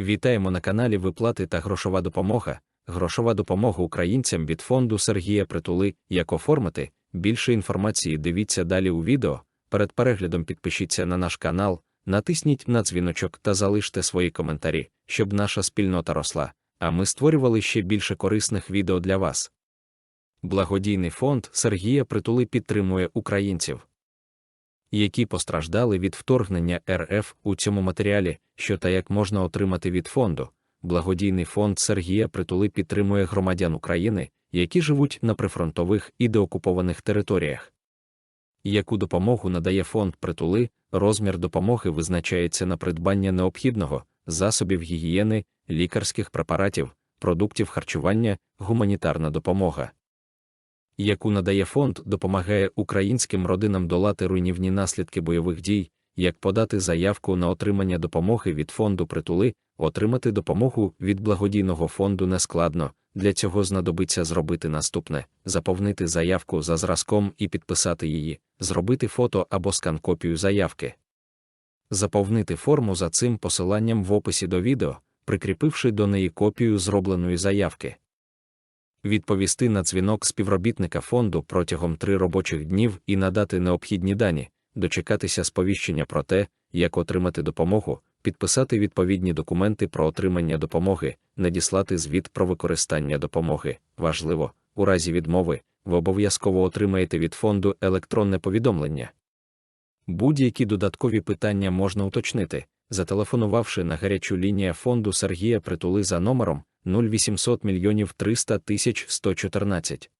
Вітаємо на каналі Виплати та грошова допомога. Грошова допомога українцям від фонду Сергія Притули. Як оформити? Більше інформації дивіться далі у відео. Перед переглядом підпишіться на наш канал, натисніть на дзвіночок та залиште свої коментарі, щоб наша спільнота росла, а ми створювали ще більше корисних відео для вас. Благодійний фонд Сергія Притули підтримує українців які постраждали від вторгнення РФ у цьому матеріалі, що та як можна отримати від фонду. Благодійний фонд Сергія Притули підтримує громадян України, які живуть на прифронтових і деокупованих територіях. Яку допомогу надає фонд притули, розмір допомоги визначається на придбання необхідного, засобів гігієни, лікарських препаратів, продуктів харчування, гуманітарна допомога яку надає фонд, допомагає українським родинам долати руйнівні наслідки бойових дій, як подати заявку на отримання допомоги від фонду притули, отримати допомогу від благодійного фонду нескладно. Для цього знадобиться зробити наступне: заповнити заявку за зразком і підписати її, зробити фото або скан копію заявки. Заповнити форму за цим посиланням в описі до відео, прикріпивши до неї копію зробленої заявки відповісти на дзвінок співробітника фонду протягом три робочих днів і надати необхідні дані, дочекатися сповіщення про те, як отримати допомогу, підписати відповідні документи про отримання допомоги, надіслати звіт про використання допомоги. Важливо, у разі відмови, ви обов'язково отримаєте від фонду електронне повідомлення. Будь-які додаткові питання можна уточнити, зателефонувавши на гарячу лінію фонду Сергія Притули за номером 0800 мільйонів 300 тисяч 114.